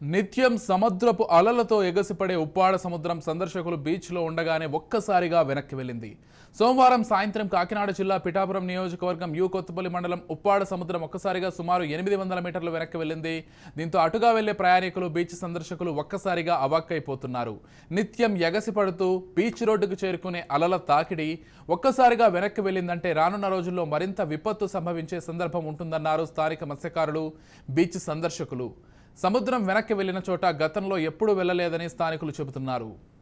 నిత్యం సముద్రపు అలలతో ఎగసిపడే ఉప్పాడ సముద్రం సందర్శకులు బీచ్లో ఉండగానే ఒక్కసారిగా వెనక్కి వెళ్ళింది. సోమవారం సాయంత్రం కాకినాడ జిల్లా పిఠాపురం నియోజకవర్గం యూ కొత్తపల్లి మండలం ఉప్పాడ సముద్రం ఒక్కసారిగా సుమారు ఎనిమిది వందల మీటర్లు వెనక్కి వెళ్ళింది. దీంతో అటుగా వెళ్ళే ప్రయాణికులు బీచ్ సందర్శకులు ఒక్కసారిగా అవాక్కైపోతున్నారు. నిత్యం ఎగసిపడుతూ బీచ్ రోడ్డుకు చేరుకునే అలల తాకిడి ఒక్కసారిగా వెనక్కి వెళ్ళిందంటే రానున్న రోజుల్లో మరింత విపత్తు సంభవించే సందర్భం ఉంటుందన్నారు స్థానిక మత్స్యకారులు బీచ్ సందర్శకులు. సముద్రం వెనక్కి వెళ్ళిన చోట గతంలో ఎప్పుడూ వెళ్ళలేదని స్థానికులు చెబుతున్నారు.